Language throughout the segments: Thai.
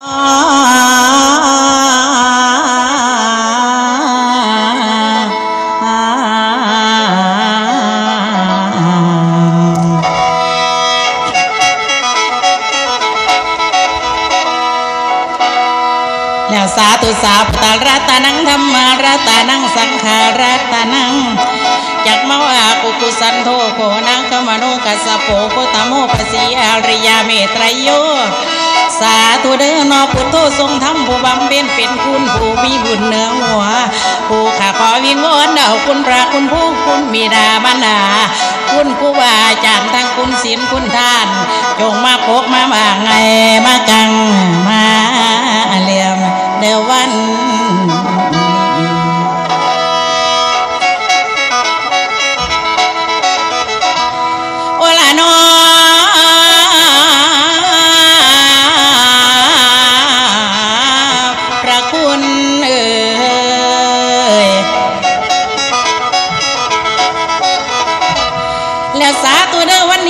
แล้วสาธุสาพุทธรัตนังธรรมารัตนังสังขารัตนังจักเมาว่ากุกุสันโทโคนังขมโนกัสสะโปโคตโมปสีอริยาเมตรยโย พุทโธทรงธรรมผู้บำเพ็ญเป็นคุณผู้มีบุญเหนือหัวผู้ข้าขอวิงวอนเดาคุณพระคุณผู้คุณมีดาบรรดาคุณครูบาอาจารย์ทั้งคุณศีลคุณทาน จงมาพกมาบางไง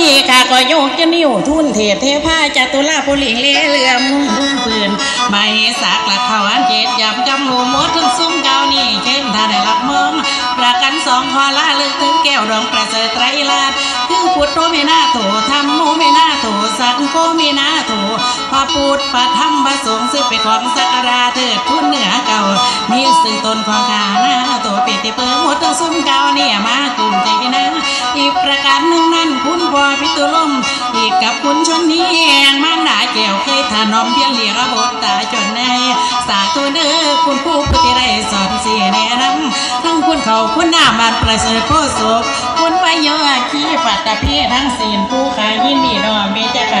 นนี้ค่ะก็โยกจะนิ้วทุนเทศเทพาจตุลาภูหลิงเล่เรือมุ่งพุ่งปืนไม่สักหลักเขาอันเจ็ดยำกำหูมดถึงซุ้มเกานี่เช่นถ้าได้รับมองประกันสองคอละลึกถึงแก้วรองประเสริฐไตรลาดคือพุทโธไม่น่าโถธรรมโมไม่น่าโถสังโฆไม่น่าโถพระพุทธพระธรรมพระสงฆ์ซึ่งเป็นของสักการะเถิดคุณเหนือเก่ามีสื่อตนของข้าหน้าตปิ พอพิตุลมอีกกับคุณชนนี้แองมันดาแก้วเคยถนอมเพียงเหลียกบทตาจนในสาธุเด้อคุณผู้ปฏิไรสอนเสียแนะนำทั้งคุณเขาคุณหน้ามันประเสริฐโคศกคุณไปเยอะขี้ปัดตะพีทั้งศีลผู้ขายยินดีนอมมีจะขัก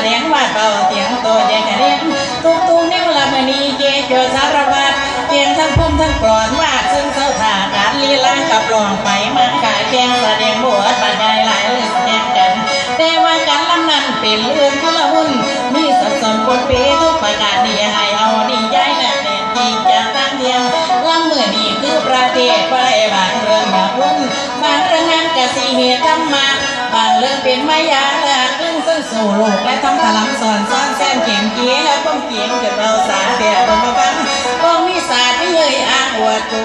มาแสดงว่าเบาเสียงโตแจกเรียนตุกตุกนิ้วละมือนี้เจโจสารวัตรเตียงทั้งพุ่มทั้งกรอนว่าซึ่งเข้าท่าการลีลากับลองไปมาขายแกงแสดงบวชบรรยายหลายเรื่องแสดงกันแต่ว่าการลำนั้นเป็นเรื่องทุละหุ่นมีสัดส่วนบนเปทุกประกาศนี่ให้เอาดีย้ายแน่เด่นดีจากตั้งเดียงลำเมื่อนี้คือประเทศได้บางเรื่องบางรุ่นบางเรื่องนั้นกสิเหตุธรรมะบางเรื่องเป็นมายาละ ซ่องซึ่งสู่โลกและทำถลำสอนซ้อนแซมเข็มเกี้แล้วก้มเกียงเกิดเราสาเดียบมาฟังก็มีศาสตร์ที่เลยอ้างอวดจู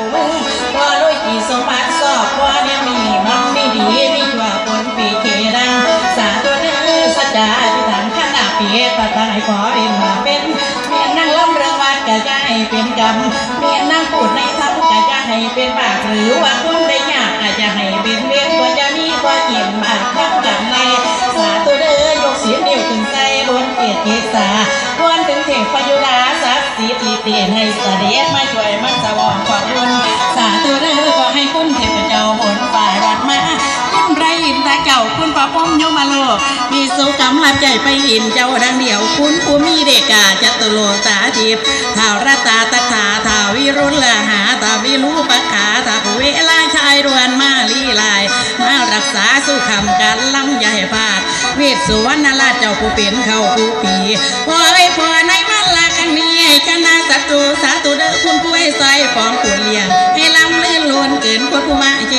ว่าลุยกี่สมบัติสอบว่าเนี่ยมีมันไม่ดีมีชั่วคนปีเคดังสาธุเด้อสัจจาธิษฐานข้านาเปียตาตายขอเอ็นมาเป็นเมียนั่งล้ำเรื่องวัดก็จะให้เป็นกรรมเมียนั่งพูดในธรรมก็จะให้เป็นบาปหรือว่าคุณได้ยากก็จะให้เป็นเวรควรจะมีควาเกี่ยมบาปทับกันใน สียเดียวถึงใจบนเกียรติเกษาควรถึงเทพพยุดาศักสิทธิ์ลิเตียนให้เสด็จมาช่วยมันสว่างขอบคุณสาธุเด้อขอให้คุณเทพเจ้าบนฝ่ายรัดมาคุณไรอินตาเก่าคุณป้าป้อมโยมาโลมีสุกำลับใจไปอินเจ้าดังเดียว คุณผู้มีเด็กาจัตุโลตาทิพท้าวรัตตาตะขาท้าวิรุณละหาท้าวิรูปะขาท้าวเวลาชายรวนมาลีลาย มารักษาสุขำกันลำใหญ่พาด เวทสุวรรณราชเจ้าผู้เป็นเขาผู้ปีพอไอ้พอในวันละกันนี้ให้ชนะศัตรูสาตุเด้อคุณผู้ไอ้ใส่ฟองผู้เลี้ยงให้ลำเลื่อนล้วนเกินคนผู้มาเจ